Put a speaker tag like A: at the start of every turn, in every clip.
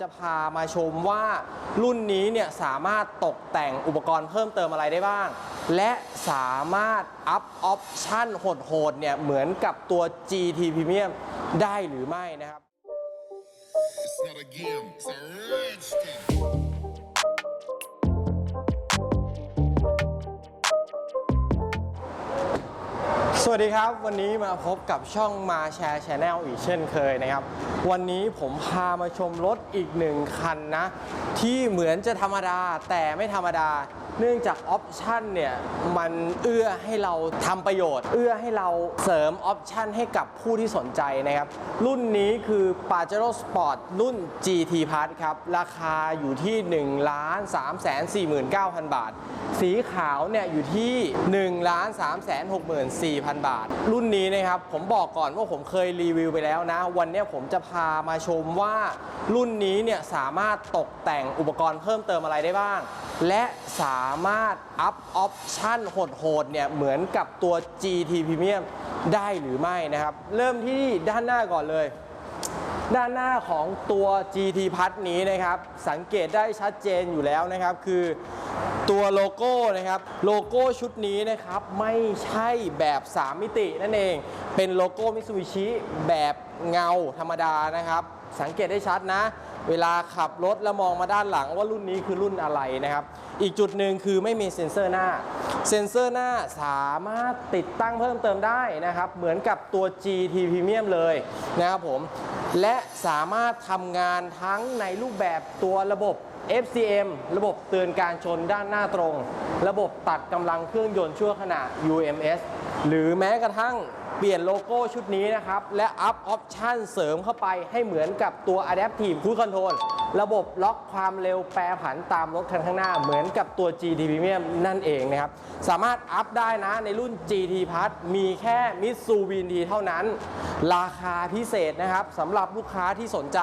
A: จะพามาชมว่ารุ่นนี้เนี่ยสามารถตกแต่งอุปกรณ์เพิ่มเติมอะไรได้บ้าง และสามารถอัพออปชั่นโหดๆเนี่ยเหมือนกับตัว GT Premium ได้หรือไม่นะครับ
B: It's not a game, it's a rich thing.
A: สวัสดีครับ วันนี้มาพบกับช่องมาแชร์ชาแนลอีกเช่นเคยนะครับ วันนี้ผมพามาชมรถอีกหนึ่งคันนะ ที่เหมือนจะธรรมดาแต่ไม่ธรรมดา เนื่องจากออปชันเนี่ย มันเอื้อให้เราทำประโยชน์ เอื้อให้เราเสริมออปชันให้กับผู้ที่สนใจนะครับ รุ่นนี้คือ Pajero Sport รุ่น GT Plus ครับ ราคาอยู่ที่1ล้าน3 4 9 0 0 0 บาท สีขาวเนี่ยอยู่ที่1ล้าน3 6 4 0 0 0 บาท รุ่นนี้นะครับ ผมบอกก่อนว่าผมเคยรีวิวไปแล้วนะ วันนี้ผมจะพามาชมว่ารุ่นนี้เนี่ยสามารถตกแต่งอุปกรณ์เพิ่มเติมอะไรได้บ้าง และสาามารถอัพออปชั่นโหดๆเนี่ยเหมือนกับตัว GT Premium ได้หรือไม่นะครับ เริ่มที่ด้านหน้าก่อนเลย ด้านหน้าของตัว GT พัทนี้นะครับ สังเกตได้ชัดเจนอยู่แล้วนะครับ คือตัวโลโก้นะครับ โลโก้ชุดนี้นะครับ ไม่ใช่แบบ 3 มิตินั่นเอง เป็นโลโก้มิ t ซูบิชิแบบเงาธรรมดานะครับ สังเกตได้ชัดนะ เวลาขับรถแล้วมองมาด้านหลังว่ารุ่นนี้คือรุ่นอะไรนะครับ อีกจุดหนึ่งคือไม่มีเซ็นเซอร์หน้า เซ็นเซอร์หน้าสามารถติดตั้งเพิ่มเติมได้นะครับ เหมือนกับตัว GT Premium เลยนะครับผม และสามารถทำงานทั้งในรูปแบบตัวระบบ FCM ระบบเตือนการชนด้านหน้าตรง ระบบตัดกำลังเครื่องยนต์ชั่วขณะ UMS หรือแม้กระทั่ง เปลี่ยนโลโก้ชุดนี้นะครับ และอัพออปชันเสริมเข้าไปให้เหมือนกับตัว Adaptive Cruise Control ระบบล็อกความเร็วแปรผันตามรถคันข้างหน้า เหมือนกับตัว GT Premium นั่นเองนะครับ สามารถอัพได้นะในรุ่น GT Plus มีแค่ Mitsubishi เท่านั้น ราคาพิเศษนะครับสำหรับลูกค้าที่สนใจ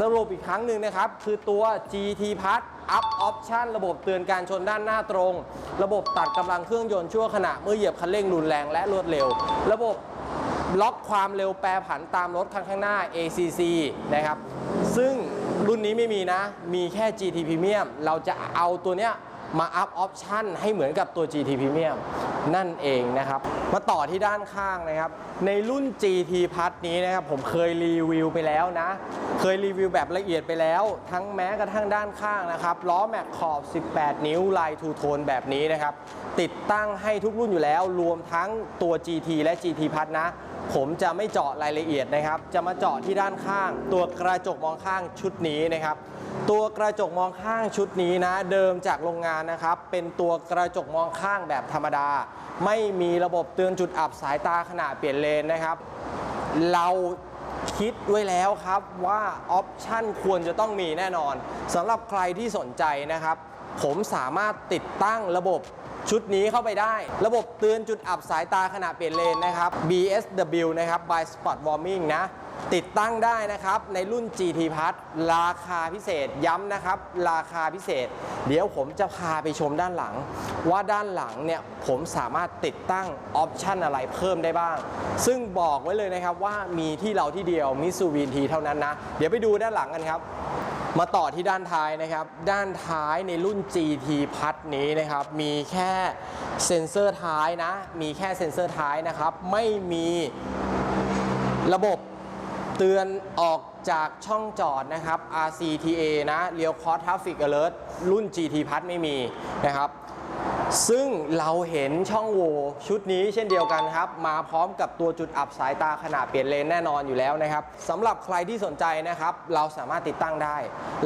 A: สรุปอีกครั้งหนึ่งนะครับ คือตัว GT Plus Up Option ระบบเตือนการชนด้านหน้าตรง ระบบตัดกำลังเครื่องยนต์ชั่วขณะเมื่อเหยียบคันเร่งรุนแรงและรวดเร็ว ระบบล็อกความเร็วแปรผันตามรถคันข้างหน้า ACC นะครับ ซึ่งรุ่นนี้ไม่มีนะ มีแค่ GT Premium เราจะเอาตัวเนี้ย มาอัพออปชันให้เหมือนกับตัว GT Premium นั่นเองนะครับ มาต่อที่ด้านข้างนะครับ ในรุ่น GT Plus นี้นะครับผมเคยรีวิวไปแล้วนะ เคยรีวิวแบบละเอียดไปแล้ว ทั้งแม้กระทั่งด้านข้างนะครับ ล้อแม็กขอบ 18 นิ้วลายทูโทนแบบนี้นะครับ ติดตั้งให้ทุกรุ่นอยู่แล้ว รวมทั้งตัว GT และ GT Plus นะ ผมจะไม่เจาะรายละเอียดนะครับ จะมาเจาะที่ด้านข้าง ตัวกระจกมองข้างชุดนี้นะครับ ตัวกระจกมองข้างชุดนี้นะ เดิมจากโรงงานนะครับ เป็นตัวกระจกมองข้างแบบธรรมดา ไม่มีระบบเตือนจุดอับสายตาขณะเปลี่ยนเลนนะครับ เราคิดไว้แล้วครับว่าออปชันควรจะต้องมีแน่นอนสำหรับใครที่สนใจนะครับ ผมสามารถติดตั้งระบบ ชุดนี้เข้าไปได้ ระบบเตือนจุดอับสายตาขณะเปลี่ยนเลนนะครับ BSW นะครับ by Spot Warming นะ ติดตั้งได้นะครับ ในรุ่น GT Plus ราคาพิเศษย้ำนะครับ ราคาพิเศษ เดี๋ยวผมจะพาไปชมด้านหลัง ว่าด้านหลังเนี่ยผมสามารถติดตั้งออปชันอะไรเพิ่มได้บ้าง ซึ่งบอกไว้เลยนะครับว่ามีที่เราที่เดียวมิสูบินทีเท่านั้นนะ เดี๋ยวไปดูด้านหลังกันครับ มาต่อที่ด้านท้ายนะครับ ด้านท้ายในรุ่น GT พัดนี้นะครับ มีแค่เซ็นเซอร์ท้ายนะ มีแค่เซ็นเซอร์ท้ายนะครับ ไม่มีระบบเตือนออกจากช่องจอดนะครับ RCTA นะ Real Cross Traffic Alert รุ่น GT พัดไม่มีนะครับ ซึ่งเราเห็นช่องโหว่ชุดนี้เช่นเดียวกันครับ มาพร้อมกับตัวจุดอับสายตาขณะเปลี่ยนเลนแน่นอนอยู่แล้วนะครับสำหรับใครที่สนใจนะครับ เราสามารถติดตั้งได้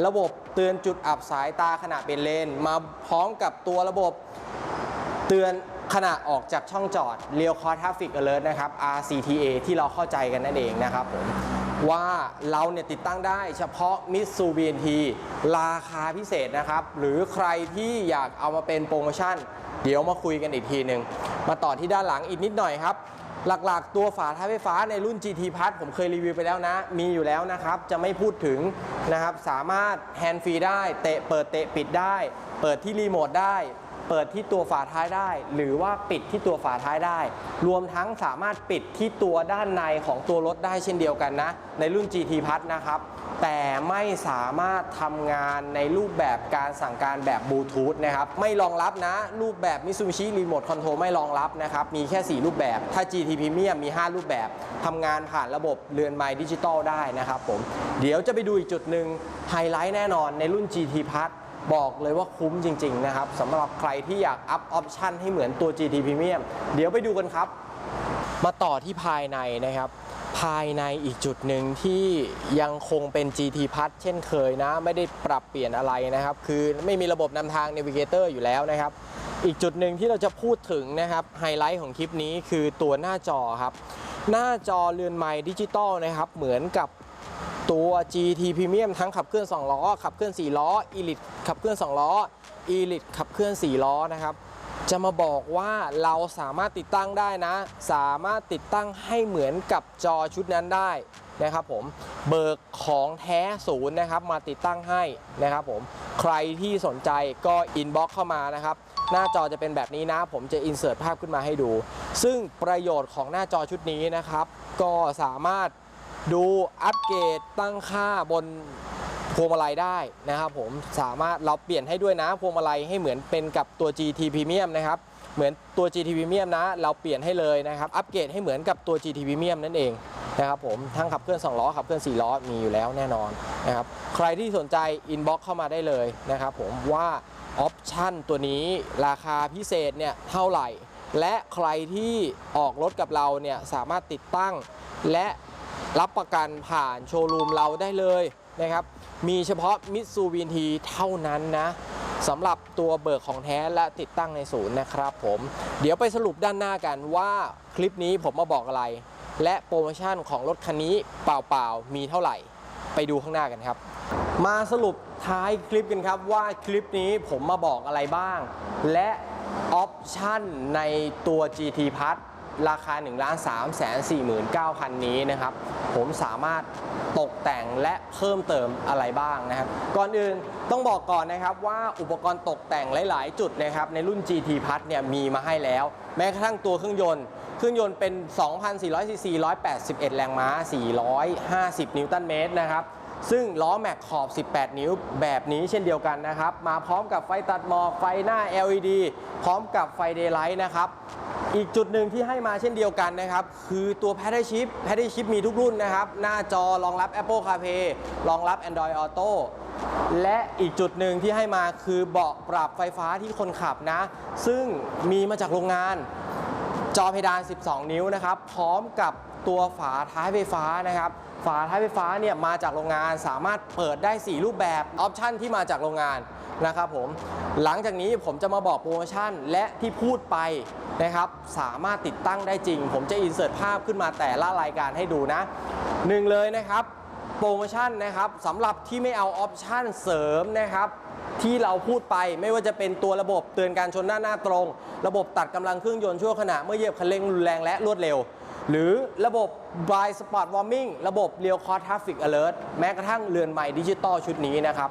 A: ระบบเตือนจุดอับสายตาขณะเปลี่ยนเลน มาพร้อมกับตัวระบบเตือนขณะออกจากช่องจอด Real Cross Traffic Alert นะครับ RCTA ที่เราเข้าใจกันนั่นเองนะครับผม ว่าเราเนี่ยติดตั้งได้เฉพาะ Mitsubishi ราคาพิเศษนะครับ หรือใครที่อยากเอามาเป็นโปรโมชั่น เดี๋ยวมาคุยกันอีกทีหนึ่งมาต่อที่ด้านหลังอีกนิดหน่อยครับ หลักๆ ตัวฝาท้ายไฟฟ้าในรุ่น GT Plus ผมเคยรีวิวไปแล้วนะ มีอยู่แล้วนะครับ จะไม่พูดถึงนะครับ สามารถแฮนด์ฟรีได้ เตะเปิดเตะปิดได้ เปิดที่รีโมทได้ เปิดที่ตัวฝาท้ายได้ หรือว่าปิดที่ตัวฝาท้ายได้ รวมทั้งสามารถปิดที่ตัวด้านในของตัวรถได้เช่นเดียวกันนะ ในรุ่น GT Plus นะครับ แต่ไม่สามารถทำงานในรูปแบบการสั่งการแบบบลูทูธนะครับ ไม่รองรับนะ รูปแบบ Mitsubishi Remote Control ไม่รองรับนะครับ มีแค่ 4 รูปแบบ ถ้า GT Premium มี 5 รูปแบบทำงานผ่านระบบเรือนไม้ดิจิตอลได้นะครับผม เดี๋ยวจะไปดูอีกจุดหนึ่งไฮไลท์แน่นอนในรุ่น GT Plus บอกเลยว่าคุ้มจริง ๆ นะครับสำหรับใครที่อยากอัพออปชันให้เหมือนตัว GT Premium เดี๋ยวไปดูกันครับ มาต่อที่ภายในนะครับ ภายในอีกจุดหนึ่งที่ยังคงเป็น GT p a s เช่นเคยนะ ไม่ได้ปรับเปลี่ยนอะไรนะครับ คือไม่มีระบบนำทาง Navigator อยู่แล้วนะครับ อีกจุดหนึ่งที่เราจะพูดถึงนะครับไฮไลท์ของคลิปนี้คือตัวหน้าจอครับหน้าจอเรือนไม้ดิจิตอลนะครับ เหมือนกับ ตัว GT Premium ทั้งขับเคลื่อน 2 ล้อ ขับเคลื่อน 4 ล้อ Elite ขับเคลื่อน 2 ล้อ Elite ขับเคลื่อน 4 ล้อนะครับ จะมาบอกว่าเราสามารถติดตั้งได้นะ สามารถติดตั้งให้เหมือนกับจอชุดนั้นได้นะครับผม เบิกของแท้ศูนย์นะครับ มาติดตั้งให้นะครับผม ใครที่สนใจก็อินบ็อกเข้ามานะครับ หน้าจอจะเป็นแบบนี้นะ ผมจะอินเสิร์ตภาพขึ้นมาให้ดู ซึ่งประโยชน์ของหน้าจอชุดนี้นะครับ ก็สามารถ ดูอัปเกรดตั้งค่าบนพวงมาลัยได้นะครับผมสามารถเราเปลี่ยนให้ด้วยนะพวงมาลัยให้เหมือนเป็นกับตัว GT Premium นะครับเหมือนตัว GT Premium นะ เราเปลี่ยนให้เลยนะครับอัปเกรดให้เหมือนกับตัว GT Premium นั่นเองนะครับผมทั้งขับเคลื่อน2ล้อขับเคลื่อน4ล้อมีอยู่แล้วแน่นอนนะครับใครที่สนใจอินบ็อกเข้ามาได้เลยนะครับผมว่าออปชั่นตัวนี้ราคาพิเศษเนี่ยเท่าไหร่ และใครที่ออกรถกับเราเนี่ยสามารถติดตั้ง และ รับประกันผ่านโชว์รูมเราได้เลยนะครับ มีเฉพาะมิตซูบินทีเท่านั้นนะสำหรับตัวเบิกของแท้และติดตั้งในศูนย์นะครับผม เดี๋ยวไปสรุปด้านหน้ากันว่าคลิปนี้ผมมาบอกอะไร และโปรโมชั่นของรถคันนี้เปล่าๆ มีเท่าไหร่ ไปดูข้างหน้ากันครับ มาสรุปท้ายคลิปกันครับว่าคลิปนี้ผมมาบอกอะไรบ้าง และออปชั่นในตัว GT p a s ราคา 1 3 4 9 0 0 0 นี้นะครับ ผมสามารถตกแต่งและเพิ่มเติมอะไรบ้างนะครับ ก่อนอื่นต้องบอกก่อนนะครับว่าอุปกรณ์ตกแต่งหลาย ๆ จุดนะครับในรุ่น GT p a s เนี่ยมีมาให้แล้ว แม้กระทั่งตัวเครื่องยนต์ เครื่องยนต์เป็น 2,400 ซีซี 181 แรงม้า 450 นิวตันเมตรนะครับซึ่งล้อแม็กขอบ 18 นิ้วแบบนี้เช่นเดียวกันนะครับ มาพร้อมกับไฟตัดหมอก ไฟหน้า LED พร้อมกับไฟเดย์ไลท์นะครับ อีกจุดหนึ่งที่ให้มาเช่นเดียวกันนะครับ คือตัว p a d d l Chip p a d d l Chip มีทุกรุ่นนะครับ หน้าจอรองรับ Apple CarPlay รองรับ Android Auto และอีกจุดหนึ่งที่ให้มาคือเบาะปรับไฟฟ้าที่คนขับนะ ซึ่งมีมาจากโรงงานจอเพดาน 12 นิ้วนะครับ พร้อมกับ ตัวฝาท้ายไฟฟ้านะครับ ฝาท้ายไฟฟ้าเนี่ยมาจากโรงงานสามารถเปิดได้ 4 รูปแบบออปชันที่มาจากโรงงานนะครับผมหลังจากนี้ผมจะมาบอกโปรโมชั่นและที่พูดไปนะครับสามารถติดตั้งได้จริง ผมจะอินเสิร์ตภาพขึ้นมาแต่ละรายการให้ดูนะหนึ่งเลยนะครับโปรโมชั่นนะครับสำหรับที่ไม่เอาออปชั่นเสริมนะครับที่เราพูดไปไม่ว่าจะเป็นตัวระบบเตือนการชนหน้าหน้าตรง ระบบตัดกำลังเครื่องยนต์ชั่วขณะเมื่อเหยียบคันเร่งรุนแรงและรวดเร็ว หรือระบบ Blind Spot Warming ระบบ Real Cause Traffic Alert แม้กระทั่งเรือนใหม่ดิจิตอลชุดนี้นะครับ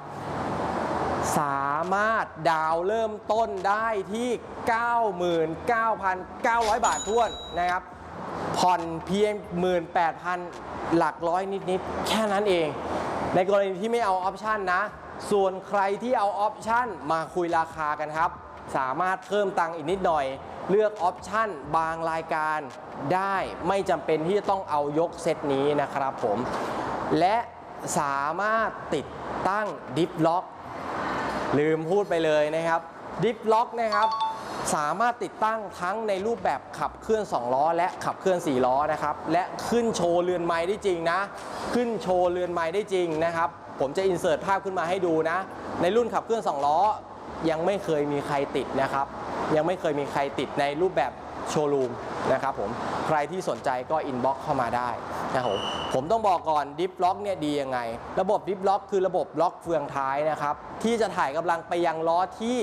A: สามารถดาวเริ่มต้นได้ที่ 99,900 บาทท้วนนะครับ ผ่อนเพียง 18,000 หลักร้อยนิด ๆ แค่นั้นเอง ในกรณีที่ไม่เอาออปชันนะ ส่วนใครที่เอาออปชันมาคุยราคากันครับ สามารถเพิ่มตังค์อีกนิดหน่อย เลือกออปชันบางรายการได้ไม่จำเป็นที่จะต้องเอายกเซตนี้นะครับผม และสามารถติดตั้งดิฟล็อกลืมพูดไปเลยนะครับดิฟล็อกนะครับสามารถติดตั้งทั้งในรูปแบบขับเคลื่อน 2 ล้อ และขับเคลื่อน 4 ล้อนะครับและขึ้นโชว์เรือนไม้ได้จริงนะ ขึ้นโชว์เรือนไม้ได้จริงนะครับ ผมจะอินเสิร์ตภาพขึ้นมาให้ดูนะ ในรุ่นขับเคลื่อน 2 ล้อ ยังไม่เคยมีใครติดนะครับ ยังไม่เคยมีใครติดในรูปแบบโชว์รูมนะครับผมใครที่สนใจก็อินบ็อกเข้ามาได้นะครับผมผมต้องบอกก่อนดิฟล็อกเนี่ยดียังไง ระบบดิฟล็อกคือระบบล็อกเฟืองท้ายนะครับ ที่จะถ่ายกำลังไปยังล้อที่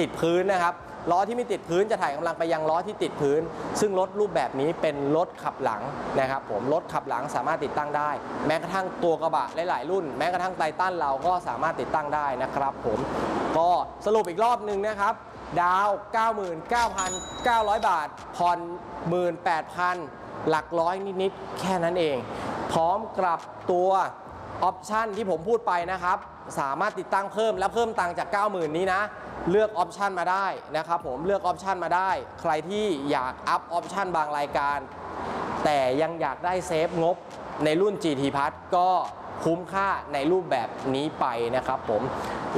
A: ติดพื้นนะครับล้อที่ไม่ติดพื้นจะถ่ายกำลังไปยังล้อที่ติดพื้น ซึ่งรถรูปแบบนี้เป็นรถขับหลังนะครับ ผมรถขับหลังสามารถติดตั้งได้ แม้กระทั่งตัวกระบะหลายๆรุ่น แม้กระทั่งไททันเราก็สามารถติดตั้งได้นะครับ ผม ก็สรุปอีกรอบหนึ่งนะครับ ดาว 99,900 บาท ผ่อน 18,000 หลักร้อยนิด ๆ แค่นั้นเอง พร้อมกับตัวออปชันที่ผมพูดไปนะครับ สามารถติดตั้งเพิ่มและเพิ่มตังค์จาก 90,000 นี้นะ เลือกออปชันมาได้นะครับผมเลือกออปชันมาได้ ใครที่อยากอัพออปชันบางรายการ แต่ยังอยากได้เซฟงบในรุ่น GT p a s ก็คุ้มค่าในรูปแบบนี้ไปนะครับผม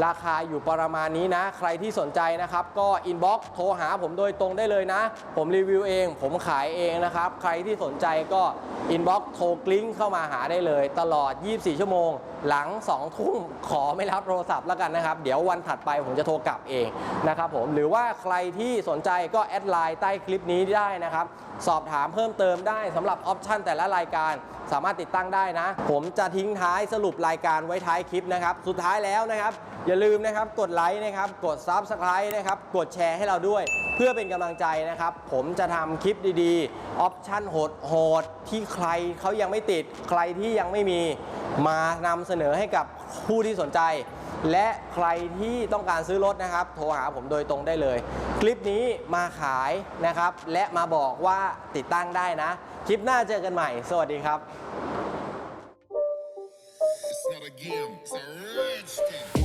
A: ราคาอยู่ประมาณนี้นะ ใครที่สนใจนะครับ ก็อินบ็อกซ์โทรหาผมโดยตรงได้เลยนะ ผมรีวิวเอง ผมขายเองนะครับ ใครที่สนใจก็อินบ็อกซ์โทรกลิ้งเข้ามาหาได้เลย ตลอด 24 ชั่วโมง หลัง 2 ทุ่มขอไม่รับโทรศัพท์แล้วกันนะครับ เดี๋ยววันถัดไปผมจะโทรกลับเองนะครับผมหรือว่าใครที่สนใจก็แอดไลน์ใต้คลิปนี้ได้นะครับ สอบถามเพิ่มเติมได้สำหรับออปชันแต่ละรายการ สามารถติดตั้งได้นะ ผมจะทิ้งท้ายสรุปรายการไว้ท้ายคลิปนะครับ สุดท้ายแล้วนะครับ อย่าลืมนะครับกดไลค์นะครับ กด Subscribe นะครับ กดแชร์ให้เราด้วย เพื่อเป็นกำลังใจนะครับ ผมจะทำคลิปดีๆ ออปชั่นโหดๆ ที่ใครเขายังไม่ติด ใครที่ยังไม่มี มานำเสนอให้กับผู้ที่สนใจ และใครที่ต้องการซื้อรถนะครับ โทรหาผมโดยตรงได้เลย คลิปนี้มาขายนะครับ และมาบอกว่าติดตั้งได้นะ คลิปหน้าเจอกันใหม่ สวัสดีครับ
B: It's not a game, it's a rich thing.